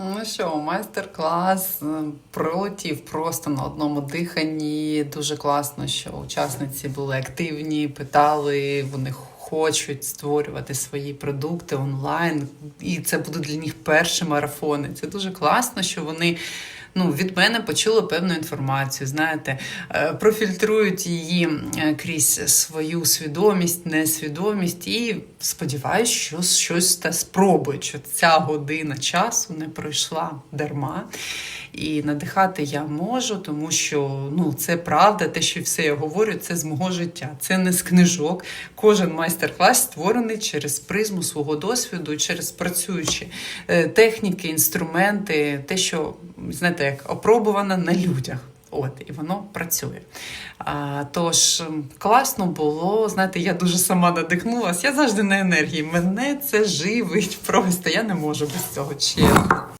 Ну що, майстер-клас е, пролетів просто на одному диханні. Дуже класно, що учасниці були активні, питали, вони хочуть створювати свої продукти онлайн, і це будуть для них перші марафони. Це дуже класно, що вони. Ну, від мене почули певну інформацію, знаєте, е, профільтрують її е, крізь свою свідомість, несвідомість, і сподіваюся, що щось та спробують, що ця година часу не пройшла дарма. І надихати я можу, тому що ну, це правда, те, що все я говорю, це з мого життя. Це не з книжок. Кожен майстер-клас створений через призму свого досвіду, через працюючі е, техніки, інструменти, те, що знаєте, як опробувана на людях. От, і воно працює. А, тож класно було. Знаєте, я дуже сама надихнулася. Я завжди на енергії. Мене це живить просто. Я не можу без цього чесно.